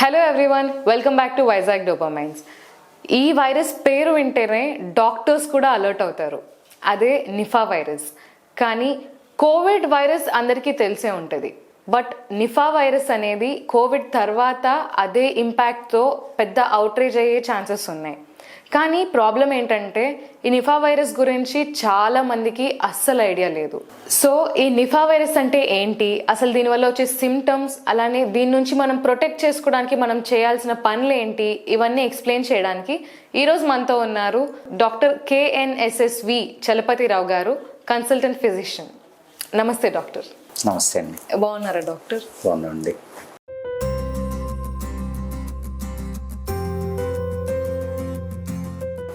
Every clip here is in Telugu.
Hello everyone welcome back to Vizag dopamines ఈ వైరస్ పేరు వింటేనే డాక్టర్స్ కూడా అలర్ట్ అవుతారు. అదే నిఫా వైరస్. కానీ కోవిడ్ వైరస్ అందరికీ తెలిసే ఉంటుంది. బట్ నిఫా వైరస్ అనేది కోవిడ్ తర్వాత అదే ఇంపాక్ట్తో పెద్ద అవుట్రేజ్ అయ్యే ఛాన్సెస్ ఉన్నాయి. కానీ ప్రాబ్లం ఏంటంటే ఈ నిఫా వైరస్ గురించి చాలా మందికి అస్సలు ఐడియా లేదు. సో ఈ నిఫా వైరస్ అంటే ఏంటి? అసలు దీనివల్ల వచ్చే సిమ్టమ్స్ అలానే దీని నుంచి మనం ప్రొటెక్ట్ చేసుకోవడానికి మనం చేయాల్సిన పనులు ఏంటి? ఇవన్నీ ఎక్స్ప్లెయిన్ చేయడానికి ఈరోజు మనతో ఉన్నారు డాక్టర్ కేఎన్ఎస్ఎస్వి చలపతిరావు గారు కన్సల్టెంట్ ఫిజిషియన్. నమస్తే డాక్టర్. నమస్తే అండి. బాగున్నారా డాక్టర్? బాగుందండి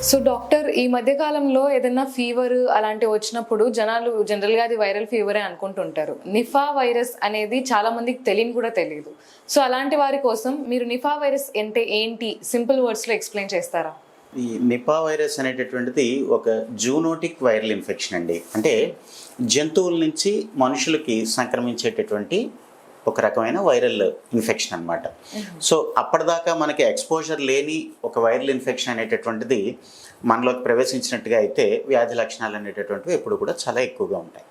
సో డాక్టర్ ఈ మధ్య కాలంలో ఏదైనా ఫీవర్ అలాంటివి వచ్చినప్పుడు జనాలు జనరల్గా అది వైరల్ ఫీవరే అనుకుంటుంటారు. నిఫా వైరస్ అనేది చాలా మందికి తెలియని కూడా తెలియదు. సో అలాంటి వారి కోసం మీరు నిఫా వైరస్ అంటే ఏంటి? సింపుల్ వర్డ్స్లో ఎక్స్ప్లెయిన్ చేస్తారా? ఈ నిపా వైరస్ అనేటటువంటిది ఒక జూనోటిక్ వైరల్ ఇన్ఫెక్షన్ అండి. అంటే జంతువుల నుంచి మనుషులకి సంక్రమించేటటువంటి ఒక రకమైన వైరల్ ఇన్ఫెక్షన్ అన్నమాట. సో అప్పటిదాకా మనకి ఎక్స్పోజర్ లేని ఒక వైరల్ ఇన్ఫెక్షన్ అనేటటువంటిది మనలోకి ప్రవేశించినట్టుగా అయితే వ్యాధి లక్షణాలు అనేటటువంటివి ఎప్పుడు కూడా చాలా ఎక్కువగా ఉంటాయి.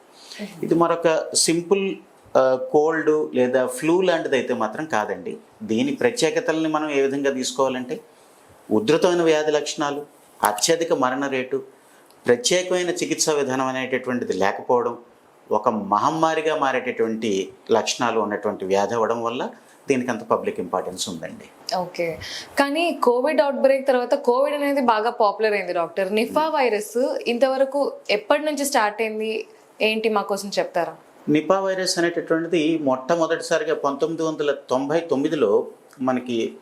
ఇది మరొక సింపుల్ కోల్డ్ లేదా ఫ్లూ లాంటిది అయితే మాత్రం కాదండి. దీని ప్రత్యేకతల్ని మనం ఏ విధంగా తీసుకోవాలంటే ఉధృతమైన వ్యాధి లక్షణాలు అత్యధిక మరణ రేటు ప్రత్యేకమైన చికిత్సా విధానం అనేటటువంటిది లేకపోవడం ఒక మహమ్మారిగా మారేటటువంటి లక్షణాలు ఉన్నటువంటి వ్యాధి అవ్వడం వల్ల దీనికి అంత పబ్లిక్ ఇంపార్టెన్స్ ఉందండి. ఓకే. కానీ కోవిడ్ అవుట్ బ్రేక్ తర్వాత కోవిడ్ అనేది బాగా పాపులర్ అయింది డాక్టర్. నిఫా వైరస్ ఇంతవరకు ఎప్పటి నుంచి స్టార్ట్ అయింది? ఏంటి మా కోసం చెప్తారా? నిపా వైరస్ అనేటటువంటిది మొట్టమొదటిసారిగా పంతొమ్మిది వందల తొంభై తొమ్మిదిలో మనకి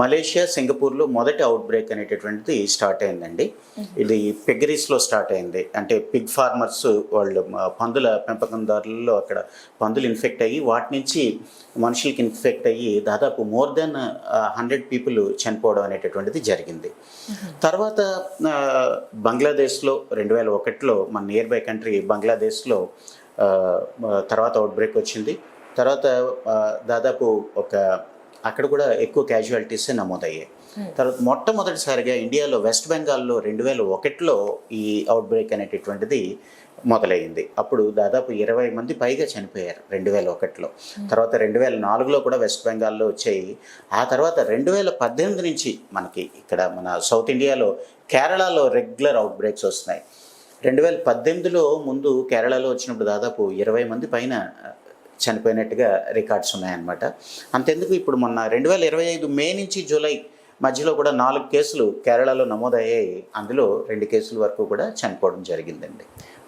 మలేషియా సింగపూర్లో మొదటి అవుట్ బ్రేక్ అనేటటువంటిది స్టార్ట్ అయిందండి. ఇది పెగరీస్లో స్టార్ట్ అయింది. అంటే పిగ్ ఫార్మర్స్ వాళ్ళు పందుల పెంపకందారులలో అక్కడ పందులు ఇన్ఫెక్ట్ అయ్యి వాటి నుంచి మనుషులకి ఇన్ఫెక్ట్ అయ్యి దాదాపు మోర్ దెన్ హండ్రెడ్ పీపుల్ చనిపోవడం అనేటటువంటిది జరిగింది. తర్వాత బంగ్లాదేశ్లో రెండు వేల ఒకటిలో మన నియర్ బై కంట్రీ బంగ్లాదేశ్లో తర్వాత అవుట్ బ్రేక్ వచ్చింది. తర్వాత దాదాపు ఒక అక్కడ కూడా ఎక్కువ క్యాజువాలిటీసే నమోదయ్యాయి. తర్వాత మొట్టమొదటిసారిగా ఇండియాలో వెస్ట్ బెంగాల్లో రెండు వేల ఒకటిలో ఈ అవుట్ బ్రేక్ అనేటటువంటిది మొదలైంది అప్పుడు దాదాపు ఇరవై మంది పైగా చనిపోయారు రెండు వేల ఒకటిలో తర్వాత రెండు వేల నాలుగులో కూడా వెస్ట్ బెంగాల్లో వచ్చాయి. ఆ తర్వాత రెండు వేల పద్దెనిమిది నుంచి మనకి ఇక్కడ మన సౌత్ ఇండియాలో కేరళలో రెగ్యులర్ అవుట్ బ్రేక్స్ వస్తున్నాయి. రెండు వేల పద్దెనిమిదిలో ముందు కేరళలో వచ్చినప్పుడు దాదాపు ఇరవై మంది పైన చనిపోయినట్టుగా రికార్డ్స్ ఉన్నాయన్నమాట. అంతెందుకు ఇప్పుడు మొన్న రెండు వేల ఇరవై ఐదు మే నుంచి జూలై మధ్యలో కూడా నాలుగు కేసులు కేరళలో నమోదయ్యాయి. అందులో రెండు కేసుల వరకు కూడా చనిపోవడం జరిగిందండి.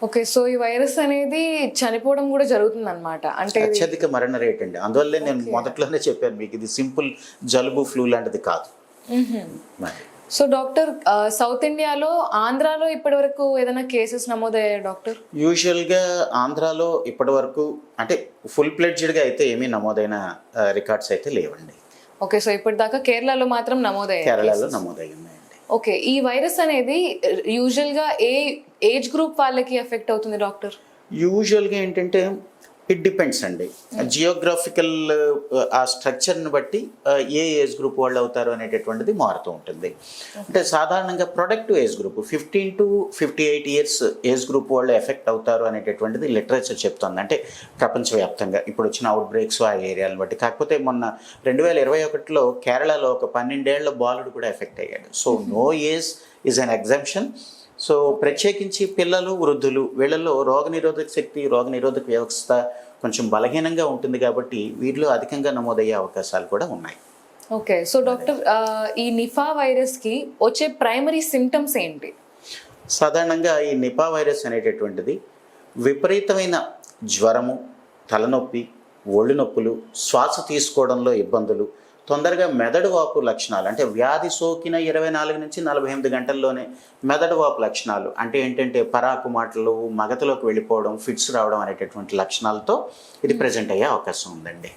ఓకే సో ఈ వైరస్ అనేది చనిపోవడం కూడా జరుగుతుంది అనమాట అంటే అత్యధిక మరణ రేట్ అండి. అందువల్లే నేను మొదట్లోనే చెప్పాను మీకు ఇది సింపుల్ జలుబు ఫ్లూ లాంటిది కాదు. సో డాక్టర్ సౌత్ ఇండియాలో ఆంధ్రాలో ఇప్పటి వరకు ఏదైనా కేసెస్ నమోదయ్యాయి డాక్టర్? యూజువల్గా ఆంధ్రాలో ఇప్పటి వరకు అంటే ఫుల్ ప్లెడ్జ్డ్గా అయితే ఏమీ నమోదైన రికార్డ్స్ అయితే లేవండి. ఓకే సో ఇప్పటిదాకా కేరళలో మాత్రం నమోదయ్యాయి కేరళలో నమోదై ఉన్నాయండి ఓకే ఈ వైరస్ అనేది యూజువల్గా ఏ ఏజ్ గ్రూప్ వాళ్ళకి ఎఫెక్ట్ అవుతుంది డాక్టర్? యూజువల్గా ఏంటంటే ఇట్ డిపెండ్స్ అండి. జియోగ్రాఫికల్ ఆ స్ట్రక్చర్ని బట్టి ఆ, ఏ ఏజ్ గ్రూప్ వాళ్ళు అవుతారు అనేటటువంటిది మారుతూ ఉంటుంది. అంటే సాధారణంగా productive age group fifteen to fifty eight years age group వాళ్ళు ఎఫెక్ట్ అవుతారు అనేటటువంటిది లిటరేచర్ చెప్తుంది. అంటే ప్రపంచవ్యాప్తంగా. ఇప్పుడు వచ్చిన అవుట్ బ్రేక్స్ ఆ ఏరియాలను బట్టి. కాకపోతే మొన్న రెండు వేల ఇరవై ఒకటిలో కేరళలో ఒక పన్నెండేళ్ళ బాలుడు కూడా ఎఫెక్ట్ అయ్యాడు. So no age is an exemption so ప్రత్యేకించి పిల్లలు వృద్ధులు వీళ్ళల్లో రోగనిరోధక శక్తి రోగనిరోధక వ్యవస్థ కొంచెం బలహీనంగా ఉంటుంది కాబట్టి వీరిలో అధికంగా నమోదయ్యే అవకాశాలు కూడా ఉన్నాయి. ఓకే. సో డాక్టర్ ఈ నిఫా వైరస్కి వచ్చే ప్రైమరీ సిమ్టమ్స్ ఏంటి? సాధారణంగా ఈ నిపా వైరస్ అనేటటువంటిది విపరీతమైన జ్వరము తలనొప్పి ఒళ్ళు నొప్పులు శ్వాస తీసుకోవడంలో ఇబ్బందులు తొందరగా మెదడు వాపు లక్షణాలు అంటే వ్యాధి సోకిన ఇరవై నాలుగు నుంచి నలభై ఎనిమిది గంటల్లోనే మెదడు వాపు లక్షణాలు అంటే ఏంటంటే పరాకు మాటలు మగతలోకి వెళ్ళిపోవడం ఫిట్స్ రావడం అనేటటువంటి లక్షణాలతో ఇది ప్రజెంట్ అయ్యే అవకాశం ఉందండి.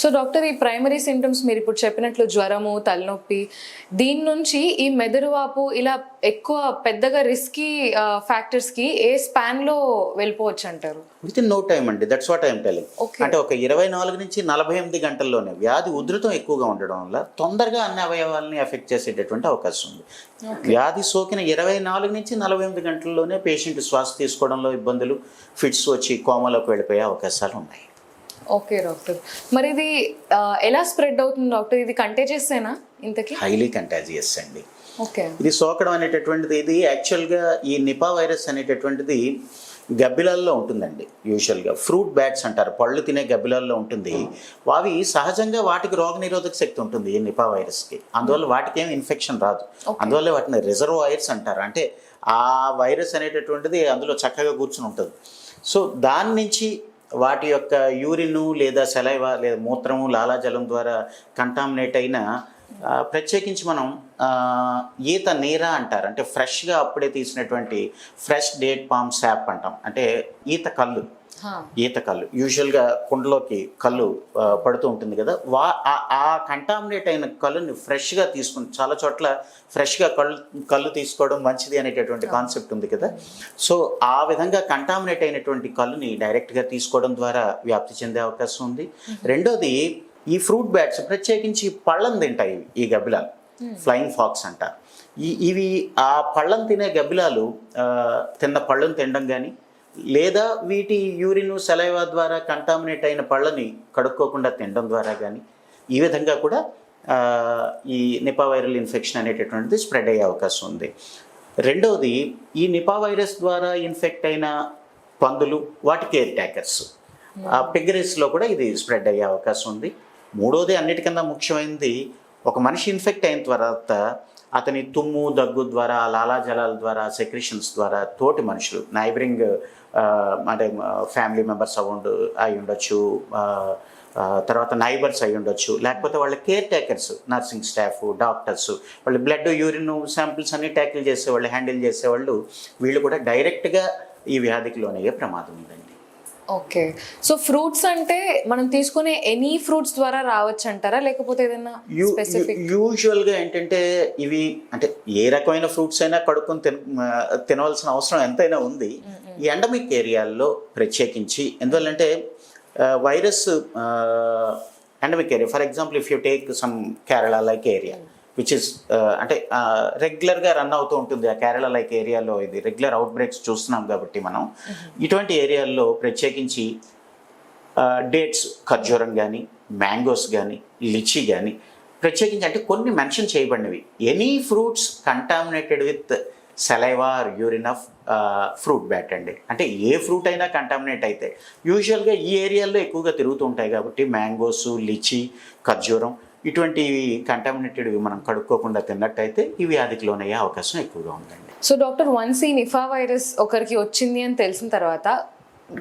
సో డాక్టర్ ఈ ప్రైమరీ సిమ్టమ్స్ మీరు ఇప్పుడు చెప్పినట్లు జ్వరము తలనొప్పి దీని నుంచి ఈ మెదడు వాపు ఇలా ఎక్కువ పెద్దగా రిస్కీ ఫ్యాక్టర్స్కి ఏ స్పాన్లో వెళ్ళిపోవచ్చు అంటారు విత్ ఇన్ నో టైం అండి దట్స్ వాట్ ఐఎమ్ టెలింగ్. అంటే ఒక ఇరవై నాలుగు నుంచి నలభై ఎనిమిది గంటల్లోనే వ్యాధి ఉధృతం ఎక్కువగా ఉండడం వల్ల తొందరగా అన్ని అవయవాలని ఎఫెక్ట్ చేసేటటువంటి అవకాశం ఉంది. వ్యాధి సోకిన ఇరవై నాలుగు నుంచి నలభై ఎనిమిది గంటల్లోనే పేషెంట్ శ్వాస తీసుకోవడంలో ఇబ్బందులు ఫిట్స్ వచ్చి కోమలోకి వెళ్ళిపోయే అవకాశాలు ఉన్నాయి. ఓకే డాక్టర్ మరి ఇది ఎలా స్ప్రెడ్ అవుతుంది డాక్టర్ ఇది కంటేజియస్సేనా ఇంతకీ? హైలీ కంటాజియస్ అండి. ఓకే ఇది సోకడం అనేటటువంటిది ఇది యాక్చువల్గా ఈ నిపా వైరస్ అనేటటువంటిది గబ్బిలాల్లో ఉంటుందండి యూజువల్గా ఫ్రూట్ బ్యాట్స్ అంటారు పళ్ళు తినే గబ్బిలాల్లో ఉంటుంది. అవి సహజంగా వాటికి రోగనిరోధక శక్తి ఉంటుంది ఈ నిపా వైరస్కి. అందువల్ల వాటికి ఏం ఇన్ఫెక్షన్ రాదు అందువల్ల వాటిని రిజర్వాయర్స్ అంటారు. అంటే ఆ వైరస్ అనేటటువంటిది అందులో చక్కగా కూర్చుని ఉంటుంది. సో దాని నుంచి వాటి యొక్క యూరిను లేదా సెలైవా లేదా మూత్రము లాలాజలం ద్వారా కంటామినేట్ అయిన ప్రత్యేకించి మనం ఈత నీర అంటారు. అంటే ఫ్రెష్గా అప్పుడే తీసినటువంటి ఫ్రెష్ డేట్ పామ్ శాప్ అంటాం. అంటే ఈత కళ్ళు. ఈత కళ్ళు యూజువల్గా కుండలోకి కళ్ళు పడుతూ ఉంటుంది కదా. వా ఆ- కంటామినేట్ అయిన కళ్ళుని ఫ్రెష్గా తీసుకుని చాలా చోట్ల ఫ్రెష్గా కళ్ళు కళ్ళు తీసుకోవడం మంచిది అనేటటువంటి కాన్సెప్ట్ ఉంది కదా. సో ఆ విధంగా కంటామినేట్ అయినటువంటి కళ్ళుని డైరెక్ట్గా తీసుకోవడం ద్వారా వ్యాప్తి చెందే అవకాశం ఉంది. రెండోది ఈ ఫ్రూట్ బ్యాట్స్ ప్రత్యేకించి పళ్ళను తింటాయి ఈ గబ్బిలాలు. ఫ్లయింగ్ ఫాక్స్ అంటారు ఈ ఇవి ఆ పళ్ళను తినే గబ్బిలాలు తిన్న పళ్ళను తినడం కానీ లేదా వీటి యూరిన్ సెలైవా ద్వారా కంటామినేట్ అయిన పళ్ళని కడుక్కోకుండా తినడం ద్వారా కానీ ఈ విధంగా కూడా ఈ నిపా వైరల్ ఇన్ఫెక్షన్ అనేటటువంటిది స్ప్రెడ్ అయ్యే అవకాశం ఉంది. రెండవది ఈ నిపా వైరస్ ద్వారా ఇన్ఫెక్ట్ అయిన పందులు వాటి కేర్ ట్యాకర్స్ ఆ పిగరీస్లో కూడా ఇది స్ప్రెడ్ అయ్యే అవకాశం ఉంది. మూడోది అన్నిటికన్నా ముఖ్యమైనది ఒక మనిషి ఇన్ఫెక్ట్ అయిన తర్వాత అతని తుమ్ము దగ్గు ద్వారా లాలాజలాల ద్వారా సెక్రిషన్స్ ద్వారా తోటి మనుషులు నైబరింగ్ అంటే ఫ్యామిలీ మెంబర్స్ అవ్వండు అయి ఉండొచ్చు తర్వాత నైబర్స్ అయి ఉండొచ్చు లేకపోతే వాళ్ళ caretakers nursing staff doctors వాళ్ళు బ్లడ్ యూరిన్ శాంపిల్స్ అన్ని ట్యాకిల్ చేసేవాళ్ళు హ్యాండిల్ చేసేవాళ్ళు వీళ్ళు కూడా డైరెక్ట్గా ఈ వ్యాధికి లోనయ్యే ప్రమాదం ఉందండి. ఓకే. సో ఫ్రూట్స్ అంటే మనం తీసుకునే ఎనీ ఫ్రూట్స్ ద్వారా రావచ్చు అంటారా లేకపోతే ఏదైనా యూ- స్పెసిఫిక్ యూ- యూజువల్గా ఏంటంటే ఇవి అంటే ఏ రకమైన ఫ్రూట్స్ అయినా కడుక్కొని తిన తినవలసిన అవసరం ఎంతైనా ఉంది. ఈ ఎండమిక్ ఏరియాల్లో ప్రత్యేకించి ఎందువల్లంటే virus endemic area for example if you take some Kerala like area which is అంటే రెగ్యులర్గా రన్ అవుతూ ఉంటుంది ఆ కేరళ లైక్ ఏరియాలో ఇది. రెగ్యులర్ అవుట్ బ్రేక్స్ చూస్తున్నాం కాబట్టి మనం. ఇటువంటి ఏరియాల్లో ప్రత్యేకించి డేట్స్ ఖర్జూరం కానీ మ్యాంగోస్ కానీ లిచీ కానీ ప్రత్యేకించి అంటే కొన్ని మెన్షన్ చేయబడినవి. Any fruits contaminated with saliva or urine of fruit bat అండి. అంటే ఏ ఫ్రూట్ అయినా కంటామినేట్ అయితే యూజువల్గా ఈ ఏరియాల్లో ఎక్కువగా తిరుగుతూ ఉంటాయి కాబట్టి మ్యాంగోస్ లిచీ ఖర్జూరం ఇటువంటి కంటామినేటెడ్ మనం కడుక్కోకుండా తిన్నట్టయితే ఈ వ్యాధికి లోనయ్యే అవకాశం ఎక్కువగా ఉందండి. సో డాక్టర్ వన్స్ ఈ నిఫా వైరస్ ఒకరికి వచ్చింది అని తెలిసిన తర్వాత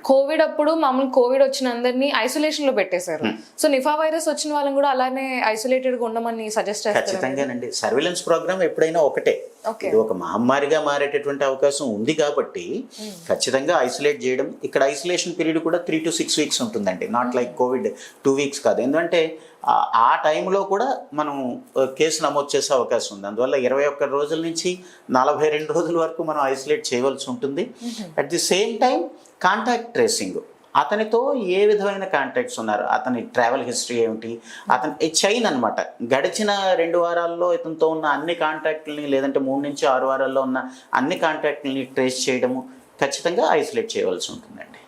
కోవిడ్ అప్పుడు మామూలు కోవిడ్ వచ్చిన అందరినీ ఐసోలేషన్లో పెట్టేశారు సో నిఫా వైరస్ వచ్చిన వాళ్ళని కూడా అలానే ఐసోలేటెడ్గా ఉండమని సజెస్ట్ చేస్తారు ఖచ్చితంగానండి. సర్వేలెన్స్ ప్రోగ్రామ్ ఎప్పుడైనా ఒకటే. ఇది ఒక మహమ్మారిగా మారేటటువంటి అవకాశం ఉంది కాబట్టి ఖచ్చితంగా ఐసోలేట్ చేయడం ఇక్కడ ఐసోలేషన్ పీరియడ్ కూడా త్రీ టు సిక్స్ వీక్స్ ఉంటుందండి. Not like Covid two weeks కాదు. ఎందుకంటే ఆ- టైంలో కూడా మనం కేసు నమోదు చేసే అవకాశం ఉంది. అందువల్ల ఇరవై ఒక్క రోజుల నుంచి నలభై రెండు రోజుల వరకు మనం ఐసోలేట్ చేయవలసి ఉంటుంది. At the same time contact tracing అతనితో ఏ విధమైన కాంటాక్ట్స్ ఉన్నారు? అతని ట్రావెల్ హిస్టరీ ఏమిటి? అతని చైన్ అన్నమాట. గడిచిన రెండు వారాల్లో ఇతనితో ఉన్న అన్ని కాంటాక్ట్లని లేదంటే మూడు నుంచి ఆరు వారాల్లో ఉన్న అన్ని కాంటాక్ట్లని ట్రేస్ చేయడము ఖచ్చితంగా ఐసోలేట్ చేయవలసి ఉంటుందండి.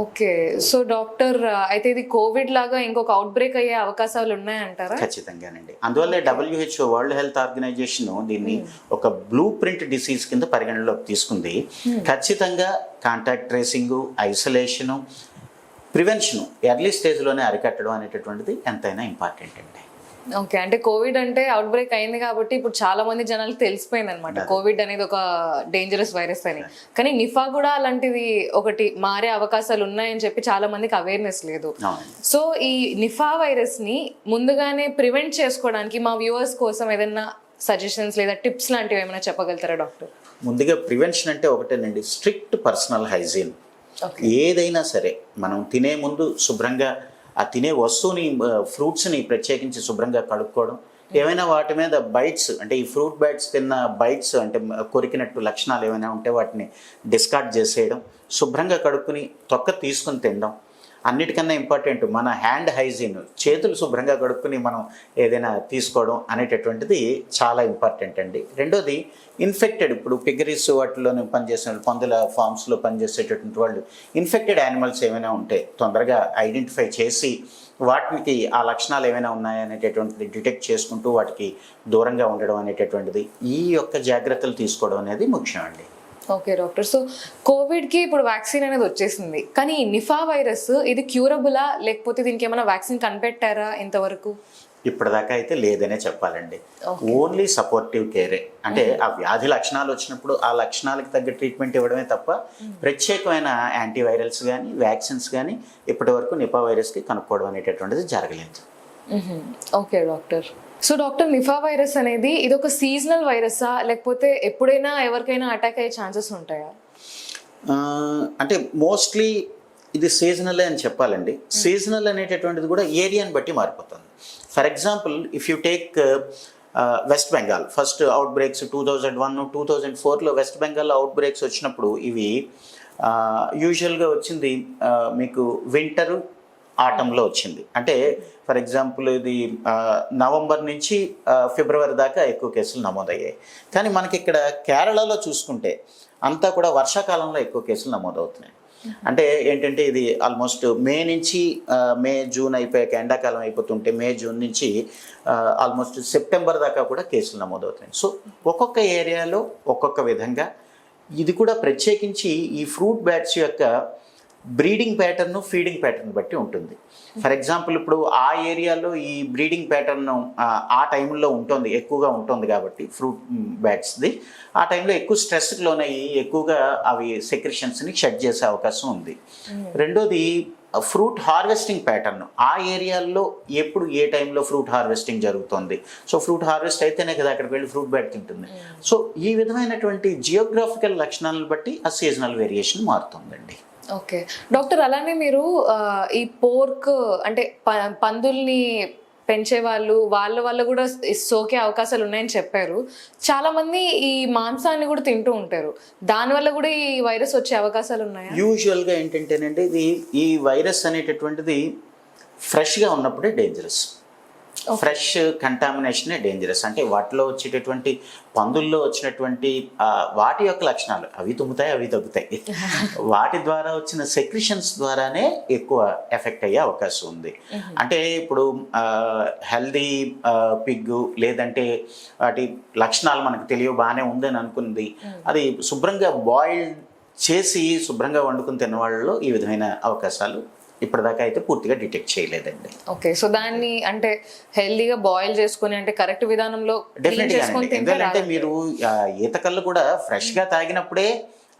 ఓకే. సో డాక్టర్ అయితే ఇది కోవిడ్ లాగా ఇంకొక అవుట్ బ్రేక్ అయ్యే అవకాశాలు ఉన్నాయంటారా? ఖచ్చితంగానండి. అందువల్లే డబ్ల్యూహెచ్ఓ వరల్డ్ హెల్త్ ఆర్గనైజేషన్ దీన్ని ఒక బ్లూ ప్రింట్ డిసీజ్ కింద పరిగణనలోకి తీసుకుంది. ఖచ్చితంగా contact tracing isolation prevention early స్టేజ్లోనే అరికట్టడం అనేటటువంటిది ఎంతైనా ఇంపార్టెంట్ అండి. ఓకే. అంటే కోవిడ్ అంటే అవుట్ బ్రేక్ అయింది కాబట్టి ఇప్పుడు చాలా మంది జనాలకు తెలిసిపోయింది అనమాట కోవిడ్ అనేది ఒక డేంజరస్ వైరస్ అని. కానీ నిఫా కూడా అలాంటిది ఒకటి మారే అవకాశాలు ఉన్నాయని చెప్పి చాలా మందికి అవేర్నెస్ లేదు. సో ఈ నిఫా వైరస్ని ముందుగానే ప్రివెంట్ చేసుకోవడానికి మా వ్యూవర్స్ కోసం ఏదైనా సజెషన్స్ లేదా టిప్స్ లాంటివి ఏమైనా చెప్పగలుగుతారా డాక్టర్? ముందుగా ప్రివెన్షన్ అంటే ఒకటేనండి. Strict personal hygiene okay. ఏదైనా సరే మనం తినే ముందు శుభ్రంగా ఆ తినే వస్తువుని ఫ్రూట్స్ని ప్రత్యేకించి శుభ్రంగా కడుక్కోవడం. ఏమైనా వాటి మీద బైట్స్ అంటే ఈ ఫ్రూట్ బైట్స్ తిన్న బైట్స్ అంటే కొరికినట్టు లక్షణాలు ఏమైనా ఉంటే వాటిని డిస్కార్డ్ చేసేయడం శుభ్రంగా కడుక్కుని తొక్క తీసుకుని తినడం అన్నిటికన్నా ఇంపార్టెంట్ మన హ్యాండ్ హైజీన్ చేతులు శుభ్రంగా కడుక్కుని మనం ఏదైనా తీసుకోవడం అనేటటువంటిది చాలా ఇంపార్టెంట్ అండి. రెండోది ఇన్ఫెక్టెడ్ ఇప్పుడు పిగరీస్ వాటిలోనే పనిచేసిన వాళ్ళు, పందుల ఫార్మ్స్లో పనిచేసేటటువంటి వాళ్ళు ఇన్ఫెక్టెడ్ యానిమల్స్ ఏమైనా ఉంటే తొందరగా ఐడెంటిఫై చేసి వాటికి ఆ లక్షణాలు ఏమైనా ఉన్నాయనేటటువంటిది డిటెక్ట్ చేసుకుంటూ వాటికి దూరంగా ఉండడం అనేటటువంటిది ఈ యొక్క జాగ్రత్తలు తీసుకోవడం అనేది ముఖ్యం అండి. Okay doctor. సో కోవిడ్కి ఇప్పుడు వ్యాక్సిన్ అనేది వచ్చేసింది. కానీ నిఫా వైరస్ ఇది క్యూరబులా? లేకపోతే దీనికి ఏమైనా వ్యాక్సిన్ కనిపెట్టారా ఇంతవరకు? ఇప్పటిదాకా అయితే లేదనే చెప్పాలండి. Only supportive care. అంటే ఆ వ్యాధి లక్షణాలు వచ్చినప్పుడు ఆ లక్షణాలకు తగ్గ ట్రీట్మెంట్ ఇవ్వడమే తప్ప ప్రత్యేకమైన యాంటీవైరల్స్ కానీ వ్యాక్సిన్స్ కానీ ఇప్పటి వరకు నిపా వైరస్కి కనుక్కోవడం అనేటటువంటిది జరగలేదు. Okay doctor. So doctor Nipah virus అనేది ఇది ఒక సీజనల్ వైరసా లేకపోతే ఎప్పుడైనా ఎవరికైనా అటాక్ అయ్యే ఛాన్సెస్ ఉంటాయా? అంటే మోస్ట్లీ ఇది సీజనల్ అని చెప్పాలండి. సీజనల్ అనేటటువంటిది కూడా ఏరియాని బట్టి మారిపోతుంది. For example if you take West Bengal first outbreaks two thousand one two thousand ఫోర్లో వెస్ట్ బెంగాల్లో అవుట్ బ్రేక్స్ వచ్చినప్పుడు ఇవి యూజువల్గా వచ్చింది ఆ, మీకు వింటరు ఆటంలో వచ్చింది. అంటే ఫర్ ఎగ్జాంపుల్ ఇది నవంబర్ నుంచి ఫిబ్రవరి దాకా ఎక్కువ కేసులు నమోదయ్యాయి. కానీ మనకి ఇక్కడ కేరళలో చూసుకుంటే అంతా కూడా వర్షాకాలంలో ఎక్కువ కేసులు నమోదవుతున్నాయి. అంటే ఏంటంటే ఇది ఆల్మోస్ట్ మే నుంచి మే జూన్ అయిపోయాక ఎండాకాలం అయిపోతుంటే మే జూన్ నుంచి ఆల్మోస్ట్ సెప్టెంబర్ దాకా కూడా కేసులు నమోదవుతున్నాయి. సో ఒక్కొక్క ఏరియాలో ఒక్కొక్క విధంగా ఇది కూడా ప్రత్యేకించి ఈ ఫ్రూట్ బ్యాట్స్ యొక్క బ్రీడింగ్ ప్యాటర్న్ ఫీడింగ్ ప్యాటర్న్ బట్టి ఉంటుంది. ఫర్ ఎగ్జాంపుల్ ఇప్పుడు ఆ ఏరియాలో ఈ బ్రీడింగ్ ప్యాటర్న్ ఆ టైంలో ఉంటుంది ఎక్కువగా ఉంటుంది కాబట్టి ఫ్రూట్ బ్యాట్స్ది. ఆ టైంలో ఎక్కువ స్ట్రెస్కి లోనయ్యి ఎక్కువగా అవి సెక్రిషన్స్ని షట్ చేసే అవకాశం ఉంది. రెండోది ఫ్రూట్ హార్వెస్టింగ్ ప్యాటర్న్. ఆ ఏరియాల్లో ఎప్పుడు ఏ టైంలో ఫ్రూట్ హార్వెస్టింగ్ జరుగుతుంది? సో ఫ్రూట్ హార్వెస్ట్ అయితేనే కదా అక్కడికి వెళ్ళి ఫ్రూట్ బ్యాట్ తింటుంది. సో ఈ విధమైనటువంటి జియోగ్రాఫికల్ లక్షణాలను బట్టి ఆ సీజనల్ వేరియేషన్ మారుతుందండి. ఓకే. డాక్టర్ అలానే మీరు ఈ పోర్క్ అంటే ప- పందుల్ని పెంచే వాళ్ళు వాళ్ళ వల్ల కూడా సోకే అవకాశాలు ఉన్నాయని చెప్పారు. చాలామంది ఈ మాంసాన్ని కూడా తింటూ ఉంటారు. దానివల్ల కూడా ఈ వైరస్ వచ్చే అవకాశాలు ఉన్నాయా యూజువల్గా ఏంటంటేనండి ఇది ఈ వైరస్ అనేటటువంటిది ఫ్రెష్గా ఉన్నప్పుడే డేంజరస్. ఫ్రెష్ కంటామినేషనే డేంజరస్ అంటే వాటిలో వచ్చేటటువంటి పందుల్లో వచ్చినటువంటి వాటి యొక్క లక్షణాలు. అవి తుమ్ముతాయి అవి తగ్గుతాయి. వాటి ద్వారా వచ్చిన సెక్రిషన్స్ ద్వారానే ఎక్కువ ఎఫెక్ట్ అయ్యే అవకాశం ఉంది. అంటే ఇప్పుడు హెల్దీ పిగ్గు లేదంటే వాటి లక్షణాలు మనకు తెలియ బాగానే ఉందని అనుకుంది. అది శుభ్రంగా బాయిల్ చేసి శుభ్రంగా వండుకుని తిన్న వాళ్ళలో ఈ విధమైన అవకాశాలు ఇప్పటిదాకా అయితే పూర్తిగా డిటెక్ట్ చేయలేదండి. ఓకే సో దాన్ని అంటే హెల్దీగా బాయిల్ చేసుకొని అంటే కరెక్ట్ విధానంలో ఎందుకంటే. మీరు ఈత కళ్ళు కూడా ఫ్రెష్గా తాగినప్పుడే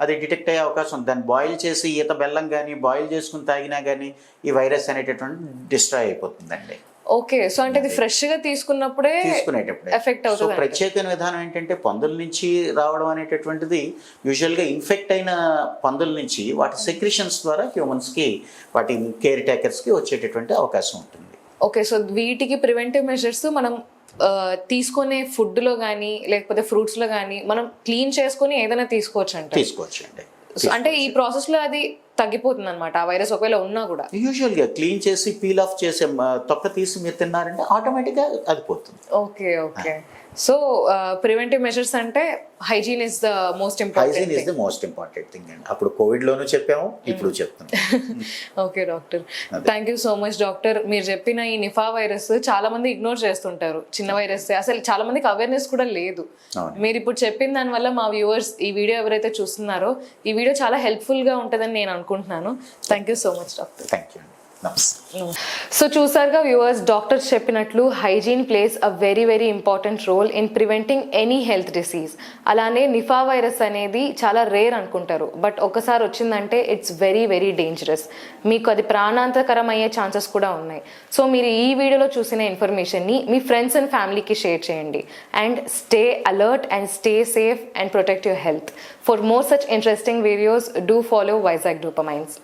అది డిటెక్ట్ అయ్యే అవకాశం ఉంది. దాన్ని బాయిల్ చేసి ఈత బెల్లం కానీ బాయిల్ చేసుకుని తాగినా కానీ ఈ వైరస్ అనేటటువంటి డిస్ట్రాయ్ అయిపోతుందండి. ఓకే సో అంటే అది ఫ్రెష్గా తీసుకున్నప్పుడే తీసుకునేటప్పుడు. ఎఫెక్ట్ అవుతుంది ప్రత్యేకమైన విధానం ఏంటంటే పందుల నుంచి రావడం అనేటటువంటిది యూజువల్గా ఇన్ఫెక్ట్ అయిన పందుల నుంచి వాటి సెక్రిషన్స్ ద్వారా హ్యూమన్స్కి వాటి కేర్ టేకర్స్కి వచ్చేటటువంటి అవకాశం ఉంటుంది. ఓకే సో వీటికి ప్రివెంటివ్ మెజర్స్ మనం తీసుకునే ఫుడ్లో కానీ లేకపోతే ఫ్రూట్స్లో కానీ మనం క్లీన్ చేసుకొని ఏదైనా తీసుకోవచ్చు అంట తీసుకోవచ్చు అంటే ఈ ప్రాసెస్లో అది తగ్గిపోతుంది అనమాట ఆ వైరస్ ఒకవేళ ఉన్నా కూడా. యూజువల్గా క్లీన్ చేసి పీల్ ఆఫ్ చేసే తొక్క తీసి మీరు తిన్నారంటే ఆటోమేటిక్గా అది పోతుంది. Okay okay. So preventive measures అంటే hygiene is the most hygiene important is the most important thing అండి. అప్పుడు కోవిడ్లోనూ చెప్పాము ఇప్పుడు చెప్తున్నాం. Okay doctor. Thank you so much doctor. మీరు చెప్పిన ఈ నిఫా వైరస్ చాలా మంది ఇగ్నోర్ చేస్తుంటారు చిన్న వైరస్. అసలు చాలా మందికి అవేర్నెస్ కూడా లేదు. మీరు ఇప్పుడు చెప్పిన దానివల్ల మా వ్యూవర్స్ ఈ వీడియో ఎవరైతే చూస్తున్నారో ఈ వీడియో చాలా హెల్ప్ఫుల్గా ఉంటుందని నేను అనుకుంటున్నాను అనుకుంటున్నాను thank you so much doctor thank you so చూసారుగా వ్యూవర్స్ డాక్టర్స్ చెప్పినట్లు hygiene plays a very very important role in preventing any health disease అలానే నిఫా వైరస్ అనేది చాలా రేర్ అనుకుంటారు. బట్ ఒకసారి వచ్చిందంటే ఇట్స్ వెరీ వెరీ డేంజరస్ మీకు అది ప్రాణాంతకరం అయ్యే ఛాన్సెస్ కూడా ఉన్నాయి. సో మీరు ఈ వీడియోలో చూసిన ఇన్ఫర్మేషన్ని మీ ఫ్రెండ్స్ అండ్ ఫ్యామిలీకి షేర్ చేయండి. And stay alert and stay safe and protect your health for more such interesting videos do follow Vizag dopamines